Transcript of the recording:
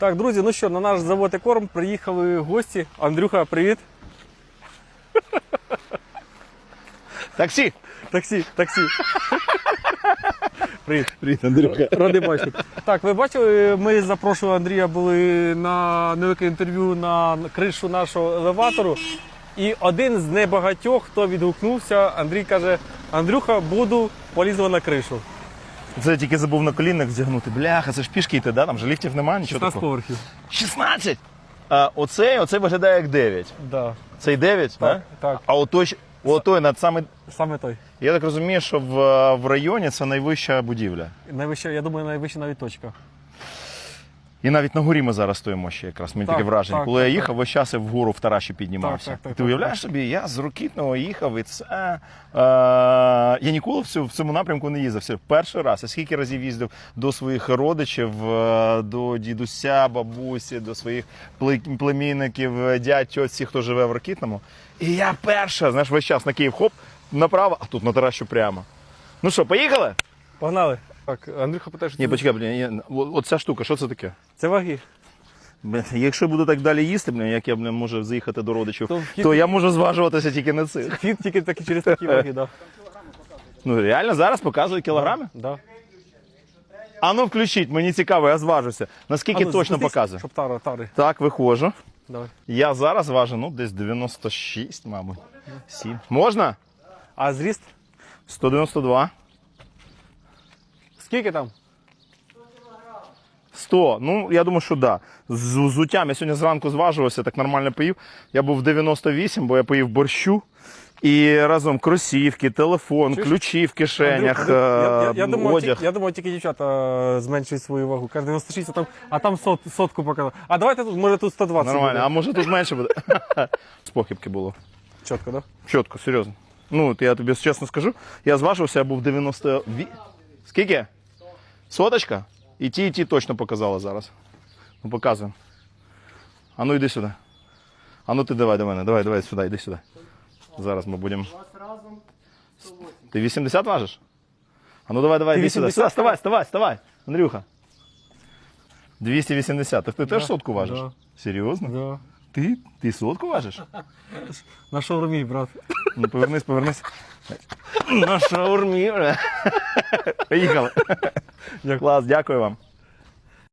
Так, друзі, ну що, на наш завод Екорм приїхали гості. Андрюха, привіт. Таксі! Таксі, таксі. Привіт. Привіт, Андрюха. Радий бачити. Так, ви бачили, ми запрошували Андрія, були на невелике інтерв'ю на кришу нашого елеватору. І один з небагатьох, хто відгукнувся, Андрій каже: Андрюха, буду полізла на кришу. Це я тільки забув на колінах вдягнути. Бляха, це ж пішки йти, да? Там же ліфтів немає, нічого 16 такого. поверхів. 16! А оцей, оцей виглядає як 9. Да. Цей 9, Так, да? так. А отой, отой над саме. Саме той. Я так розумію, що в, в районі це найвища будівля. Найвища, я думаю, найвища навіть точка. І навіть на горі ми зараз стоїмо ще якраз. Мені Так, таке враження. так, Коли так, я їхав, весь час я вгору в Тараші піднімався. Так, так, так, Ти так, уявляєш так. собі, я з Рокітного їхав і це. Е, я ніколи в цьому, в цьому напрямку не їздив. Це перший раз. Я скільки разів їздив до своїх родичів, е, до дідуся, бабусі, до своїх пле- племінників, е, дядь, всіх, хто живе в Рокітному. І я перша, знаєш, весь час на Київ хоп, направо, а тут на Таращу прямо. Ну що, поїхали? Погнали. Так, Андрюха питає, що Ні, почекай, блін, я- о- оця штука, що це таке? це ваги. Бля, Якщо буду так далі їсти, блін, як я блін, можу заїхати до родичів, То то, вхід- я можу зважуватися тільки на цих. Хід тільки такі через такі ваги, да. Ну реально зараз показує кілограми. Да. А ну включіть, мені цікаво, я зважуся. Наскільки ну, точно показує? Щоб тари, тари. Так, виходжу. Давай. Я зараз важу, ну, десь 96, мабуть. 7. Можна? А зріст? 192. Скільки там? 100. Ну, я думаю, що да. З взуттям я сьогодні зранку зважувався, так нормально поїв. Я був 98, бо я поїв борщу. І разом кросівки, телефон, Чуєш? ключі в кишенях, Андрюх, я, я, я, е, думав, одяг. ті- я думав, тільки дівчата е, зменшують свою вагу. Каже 96, а там, а там сот, сотку показав. А давайте тут, може тут 120 Нормально, а може тут менше буде? З похибки було. Чітко, да? Чітко, серйозно. Ну, от я тобі чесно скажу, я зважився, я був 90... Скільки? Соточка? І ті, і ті точно показали зараз. Ну, показуємо. А ну йди сюди. А ну ти давай до мене, давай, давай сюди, йди сюди. Зараз ми будемо. Ти 80 важиш? А ну давай, давай, Ти йди сюди. 80? Вставай, вставай, вставай. Андрюха. 280. Так ти теж сотку важиш? да. Серйозно? Да. Ти? Ти сотку важиш? На шаурмі, брат. Ну, повернись, повернись. На шаурмі. бля. Поїхали. Клас, дякую вам.